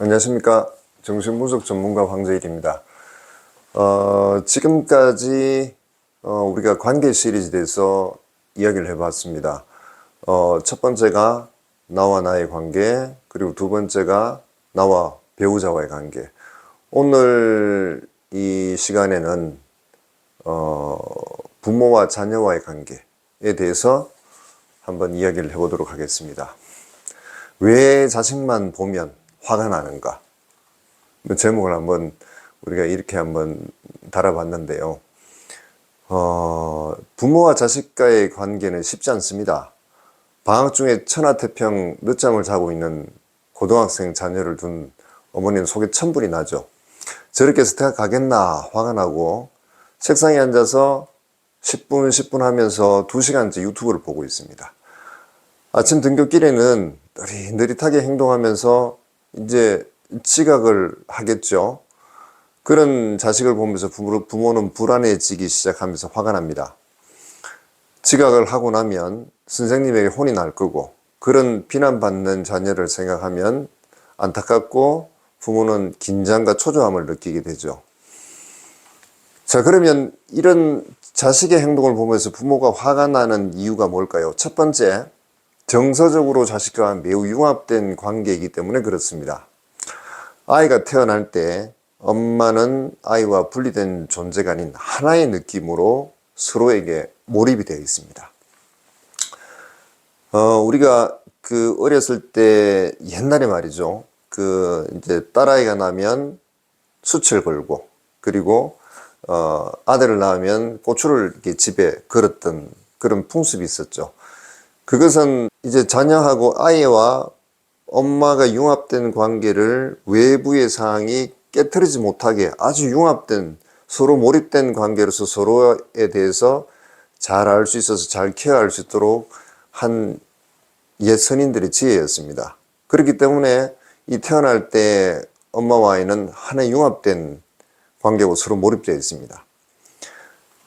안녕하십니까. 정신분석 전문가 황재일입니다. 어, 지금까지 어, 우리가 관계 시리즈에 대해서 이야기를 해봤습니다. 어, 첫 번째가 나와 나의 관계, 그리고 두 번째가 나와 배우자와의 관계. 오늘 이 시간에는 어, 부모와 자녀와의 관계에 대해서 한번 이야기를 해보도록 하겠습니다. 왜 자식만 보면 화가 나는가? 그 제목을 한번 우리가 이렇게 한번 달아봤는데요. 어, 부모와 자식과의 관계는 쉽지 않습니다. 방학 중에 천하태평 늦잠을 자고 있는 고등학생 자녀를 둔 어머니는 속에 천불이 나죠. 저렇게 대학 가겠나 화가 나고 책상에 앉아서 10분 10분 하면서 2시간째 유튜브를 보고 있습니다. 아침 등교길에는 느릿느릿하게 행동하면서 이제 지각을 하겠죠. 그런 자식을 보면서 부모, 부모 는 불안해지기 시작하면서 화가 납니다. 지각을 하고 나면 선생님에게 혼이 날 거고 그런 비난받는 자녀를 생각하면 안타깝고 부모는 긴장과 초조함을 느끼게 되죠. 자, 그러면 이런 자식의 행동을 보면서 부모가 화가 나는 이유가 뭘까요? 첫 번째, 정서적으로 자식과 매우 융합된 관계이기 때문에 그렇습니다. 아이가 태어날 때 엄마는 아이와 분리된 존재가 아닌 하나의 느낌으로 서로에게 몰입이 되어 있습니다. 어, 우리가 그 어렸을 때 옛날에 말이죠. 그 이제 딸아이가 나면 수치를 걸고 그리고 어, 아들을 낳으면 고추를 이렇게 집에 걸었던 그런 풍습이 있었죠. 그것은 이제 자녀하고 아이와 엄마가 융합된 관계를 외부의 상황이 깨뜨리지 못하게 아주 융합된 서로 몰입된 관계로서 서로에 대해서 잘 알 수 있어서 잘 케어할 수 있도록 한옛 선인들의 지혜였습니다. 그렇기 때문에 이 태어날 때 엄마와 아이는 하나의 융합된 관계고 서로 몰입되어 있습니다.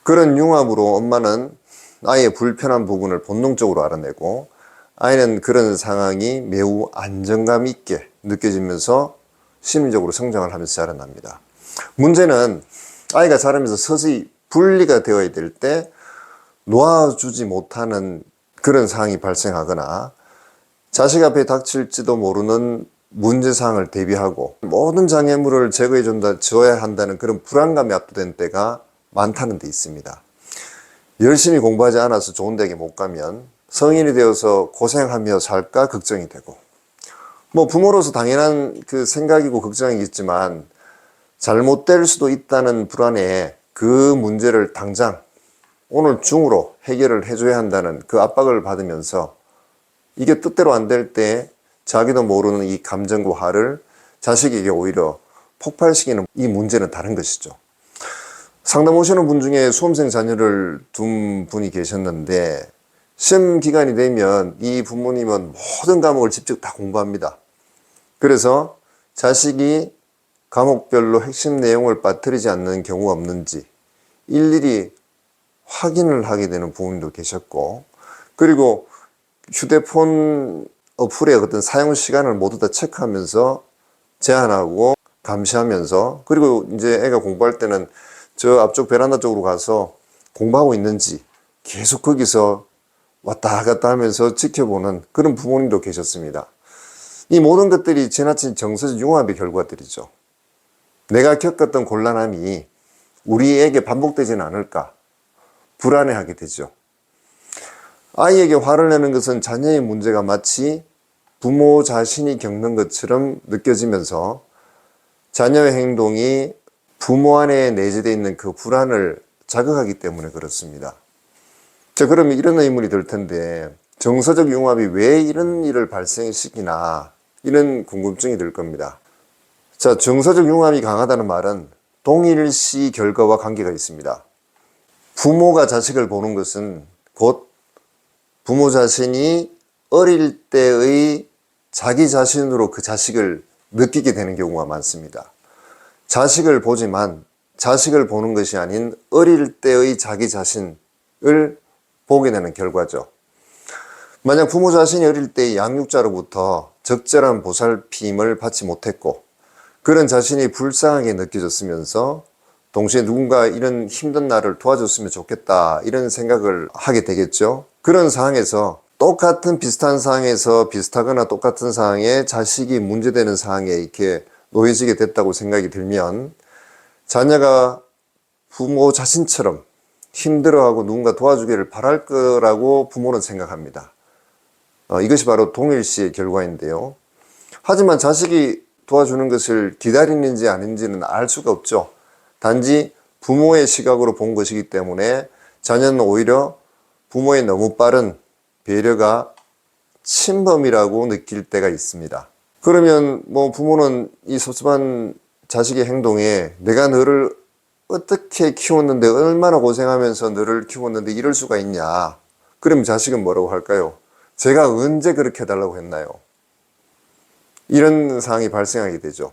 그런 융합으로 엄마는 아이의 불편한 부분을 본능적으로 알아내고 아이는 그런 상황이 매우 안정감 있게 느껴지면서 심리적으로 성장을 하면서 자라납니다. 문제는 아이가 자라면서 서서히 분리가 되어야 될 때 놓아주지 못하는 그런 상황이 발생하거나 자식 앞에 닥칠지도 모르는 문제사항을 대비하고 모든 장애물을 제거해 준다, 줘야 한다는 그런 불안감에 압도된 때가 많다는 데 있습니다. 열심히 공부하지 않아서 좋은 대학에 못 가면 성인이 되어서 고생하며 살까 걱정이 되고 뭐 부모로서 당연한 그 생각이고 걱정이겠지만 잘못될 수도 있다는 불안에 그 문제를 당장 오늘 중으로 해결을 해줘야 한다는 그 압박을 받으면서 이게 뜻대로 안 될 때 자기도 모르는 이 감정과 화를 자식에게 오히려 폭발시키는 이 문제는 다른 것이죠. 상담 오시는 분 중에 수험생 자녀를 둔 분이 계셨는데 시험 기간이 되면 이 부모님은 모든 과목을 직접 다 공부합니다. 그래서 자식이 과목별로 핵심 내용을 빠뜨리지 않는 경우가 없는지 일일이 확인을 하게 되는 부모님도 계셨고 그리고 휴대폰 어플의 어떤 사용 시간을 모두 다 체크하면서 제한하고 감시하면서 그리고 이제 애가 공부할 때는 저 앞쪽 베란다 쪽으로 가서 공부하고 있는지 계속 거기서 왔다 갔다 하면서 지켜보는 그런 부모님도 계셨습니다. 이 모든 것들이 지나친 정서적 융합의 결과들이죠. 내가 겪었던 곤란함이 우리에게 반복되지는 않을까 불안해하게 되죠. 아이에게 화를 내는 것은 자녀의 문제가 마치 부모 자신이 겪는 것처럼 느껴지면서 자녀의 행동이 부모 안에 내재되어 있는 그 불안을 자극하기 때문에 그렇습니다. 자, 그러면 이런 의문이 들 텐데, 정서적 융합이 왜 이런 일을 발생시키나, 이런 궁금증이 들 겁니다. 자, 정서적 융합이 강하다는 말은 동일시 결과와 관계가 있습니다. 부모가 자식을 보는 것은 곧 부모 자신이 어릴 때의 자기 자신으로 그 자식을 느끼게 되는 경우가 많습니다. 자식을 보지만 자식을 보는 것이 아닌 어릴 때의 자기 자신을 보게 되는 결과죠. 만약 부모 자신이 어릴 때 양육자로부터 적절한 보살핌을 받지 못했고 그런 자신이 불쌍하게 느껴졌으면서 동시에 누군가 이런 힘든 나를 도와줬으면 좋겠다 이런 생각을 하게 되겠죠. 그런 상황에서 똑같은 비슷한 상황에서 비슷하거나 똑같은 상황에 자식이 문제되는 상황에 이렇게 놓여지게 됐다고 생각이 들면 자녀가 부모 자신처럼 힘들어하고 누군가 도와주기를 바랄 거라고 부모는 생각합니다. 어, 이것이 바로 동일시의 결과인데요. 하지만 자식이 도와주는 것을 기다리는지 아닌지는 알 수가 없죠. 단지 부모의 시각으로 본 것이기 때문에 자녀는 오히려 부모의 너무 빠른 배려가 침범이라고 느낄 때가 있습니다. 그러면 뭐 부모는 이 섭섭한 자식의 행동에 내가 너를 어떻게 키웠는데 얼마나 고생하면서 너를 키웠는데 이럴 수가 있냐. 그럼 자식은 뭐라고 할까요? 제가 언제 그렇게 해달라고 했나요? 이런 상황이 발생하게 되죠.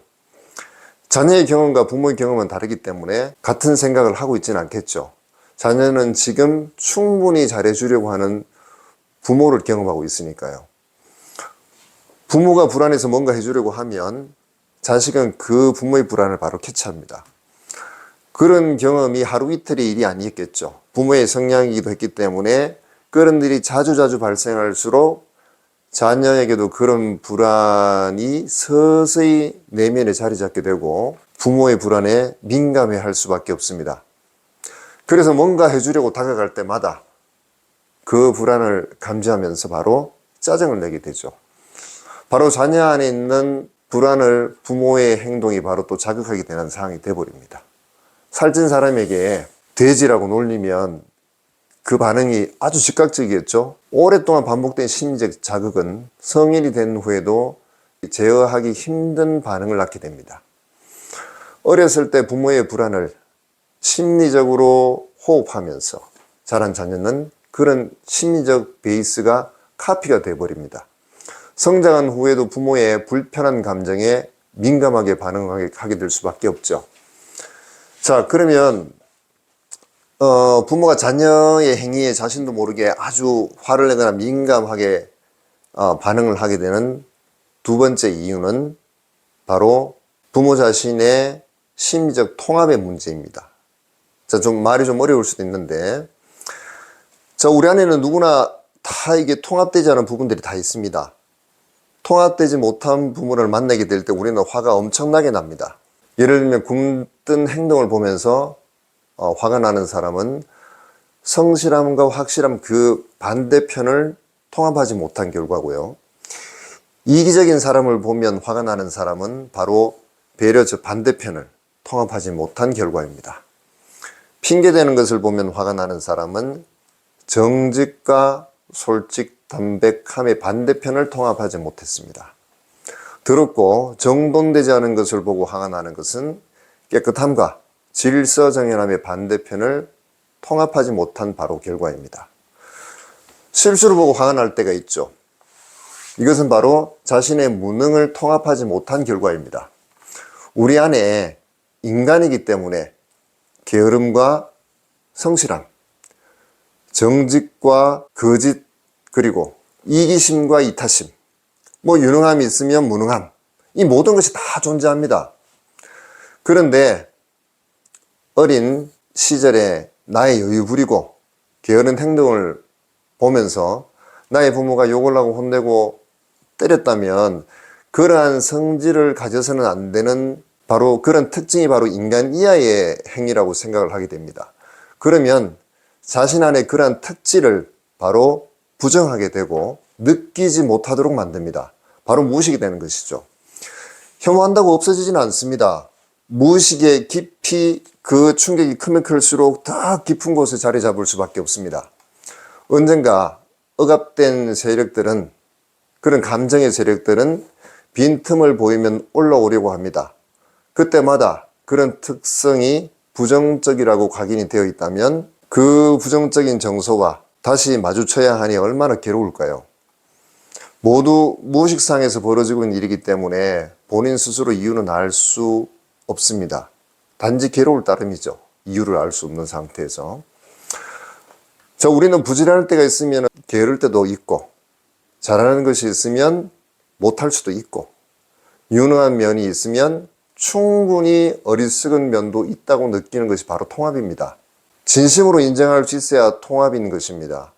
자녀의 경험과 부모의 경험은 다르기 때문에 같은 생각을 하고 있지는 않겠죠. 자녀는 지금 충분히 잘해주려고 하는 부모를 경험하고 있으니까요. 부모가 불안해서 뭔가 해주려고 하면 자식은 그 부모의 불안을 바로 캐치합니다. 그런 경험이 하루 이틀의 일이 아니었겠죠. 부모의 성향이기도 했기 때문에 그런 일이 자주 자주 발생할수록 자녀에게도 그런 불안이 서서히 내면에 자리 잡게 되고 부모의 불안에 민감해 할 수밖에 없습니다. 그래서 뭔가 해주려고 다가갈 때마다 그 불안을 감지하면서 바로 짜증을 내게 되죠. 바로 자녀 안에 있는 불안을 부모의 행동이 바로 또 자극하게 되는 상황이 되어버립니다. 살찐 사람에게 돼지라고 놀리면 그 반응이 아주 즉각적이었죠. 오랫동안 반복된 심리적 자극은 성인이 된 후에도 제어하기 힘든 반응을 낳게 됩니다. 어렸을 때 부모의 불안을 심리적으로 호흡하면서 자란 자녀는 그런 심리적 베이스가 카피가 되어버립니다. 성장한 후에도 부모의 불편한 감정에 민감하게 반응하게 될 수밖에 없죠. 자, 그러면 어, 부모가 자녀의 행위에 자신도 모르게 아주 화를 내거나 민감하게 어, 반응을 하게 되는 두 번째 이유는 바로 부모 자신의 심리적 통합의 문제입니다. 자, 좀 말이 좀 어려울 수도 있는데, 자, 우리 안에는 누구나 다 이게 통합되지 않은 부분들이 다 있습니다. 통합되지 못한 부모를 만나게 될 때 우리는 화가 엄청나게 납니다. 예를 들면 굶뜬 행동을 보면서 어, 화가 나는 사람은 성실함과 확실함 그 반대편을 통합하지 못한 결과고요. 이기적인 사람을 보면 화가 나는 사람은 바로 배려 저 반대편을 통합하지 못한 결과입니다. 핑계대는 것을 보면 화가 나는 사람은 정직과 솔직, 담백함의 반대편을 통합하지 못했습니다. 더럽고 정돈되지 않은 것을 보고 화가 나는 것은 깨끗함과 질서정연함의 반대편을 통합하지 못한 바로 결과입니다. 실수를 보고 화가 날 때가 있죠. 이것은 바로 자신의 무능을 통합하지 못한 결과입니다. 우리 안에 인간이기 때문에 게으름과 성실함, 정직과 거짓, 그리고 이기심과 이타심, 뭐 유능함이 있으면 무능함, 이 모든 것이 다 존재합니다. 그런데 어린 시절에 나의 여유 부리고 게으른 행동을 보면서 나의 부모가 욕을 하고 혼내고 때렸다면 그러한 성질을 가져서는 안 되는 바로 그런 특징이 바로 인간 이하의 행위라고 생각을 하게 됩니다. 그러면 자신 안에 그러한 특질을 바로 부정하게 되고 느끼지 못하도록 만듭니다. 바로 무의식이 되는 것이죠. 혐오한다고 없어지지는 않습니다. 무의식에 깊이 그 충격이 크면 클수록 더 깊은 곳에 자리 잡을 수밖에 없습니다. 언젠가 억압된 세력들은 그런 감정의 세력들은 빈틈을 보이면 올라오려고 합니다. 그때마다 그런 특성이 부정적이라고 각인이 되어 있다면 그 부정적인 정서와 다시 마주쳐야 하니 얼마나 괴로울까요? 모두 무의식상에서 벌어지고 있는 일이기 때문에 본인 스스로 이유는 알 수 없습니다. 단지 괴로울 따름이죠. 이유를 알 수 없는 상태에서. 자, 우리는 부지런할 때가 있으면 게으를 때도 있고, 잘하는 것이 있으면 못할 수도 있고 유능한 면이 있으면 충분히 어리석은 면도 있다고 느끼는 것이 바로 통합입니다. 진심으로 인정할 수 있어야 통합인 것입니다.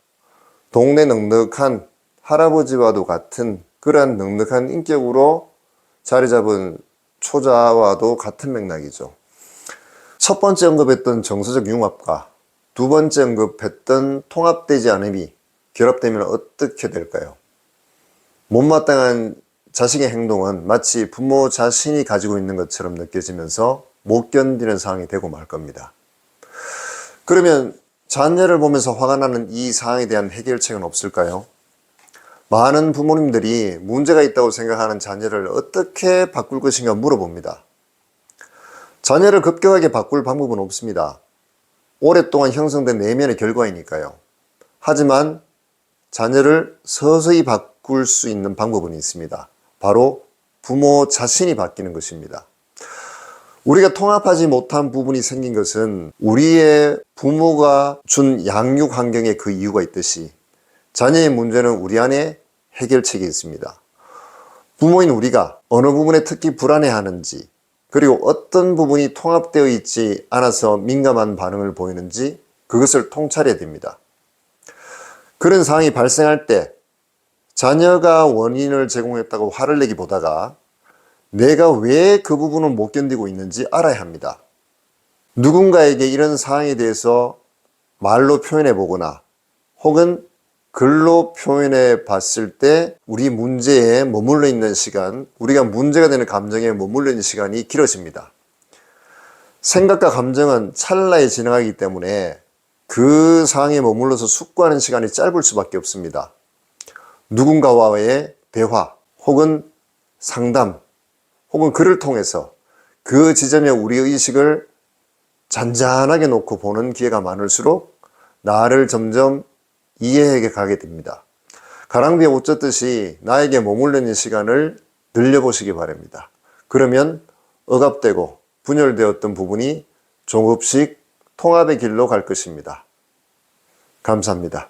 동네 넉넉한 할아버지와도 같은 그러한 넉넉한 인격으로 자리 잡은 초자와도 같은 맥락이죠. 첫 번째 언급했던 정서적 융합과 두 번째 언급했던 통합되지 않음이 결합되면 어떻게 될까요? 못마땅한 자식의 행동은 마치 부모 자신이 가지고 있는 것처럼 느껴지면서 못 견디는 상황이 되고 말 겁니다. 그러면 자녀를 보면서 화가 나는 이 상황에 대한 해결책은 없을까요? 많은 부모님들이 문제가 있다고 생각하는 자녀를 어떻게 바꿀 것인가 물어봅니다. 자녀를 급격하게 바꿀 방법은 없습니다. 오랫동안 형성된 내면의 결과이니까요. 하지만 자녀를 서서히 바꿀 수 있는 방법은 있습니다. 바로 부모 자신이 바뀌는 것입니다. 우리가 통합하지 못한 부분이 생긴 것은 우리의 부모가 준 양육 환경에 그 이유가 있듯이 자녀의 문제는 우리 안에 해결책이 있습니다. 부모인 우리가 어느 부분에 특히 불안해하는지 그리고 어떤 부분이 통합되어 있지 않아서 민감한 반응을 보이는지 그것을 통찰해야 됩니다. 그런 상황이 발생할 때 자녀가 원인을 제공했다고 화를 내기보다가 내가 왜 그 부분을 못 견디고 있는지 알아야 합니다. 누군가에게 이런 상황에 대해서 말로 표현해 보거나 혹은 글로 표현해 봤을 때 우리 문제에 머물러 있는 시간, 우리가 문제가 되는 감정에 머물러 있는 시간이 길어집니다. 생각과 감정은 찰나에 지나가기 때문에 그 상황에 머물러서 숙고하는 시간이 짧을 수밖에 없습니다. 누군가와의 대화 혹은 상담 혹은 글을 통해서 그 지점에 우리의 의식을 잔잔하게 놓고 보는 기회가 많을수록 나를 점점 이해해 가게 됩니다. 가랑비에 옷 젖듯이 나에게 머물러 있는 시간을 늘려보시기 바랍니다. 그러면 억압되고 분열되었던 부분이 조금씩 통합의 길로 갈 것입니다. 감사합니다.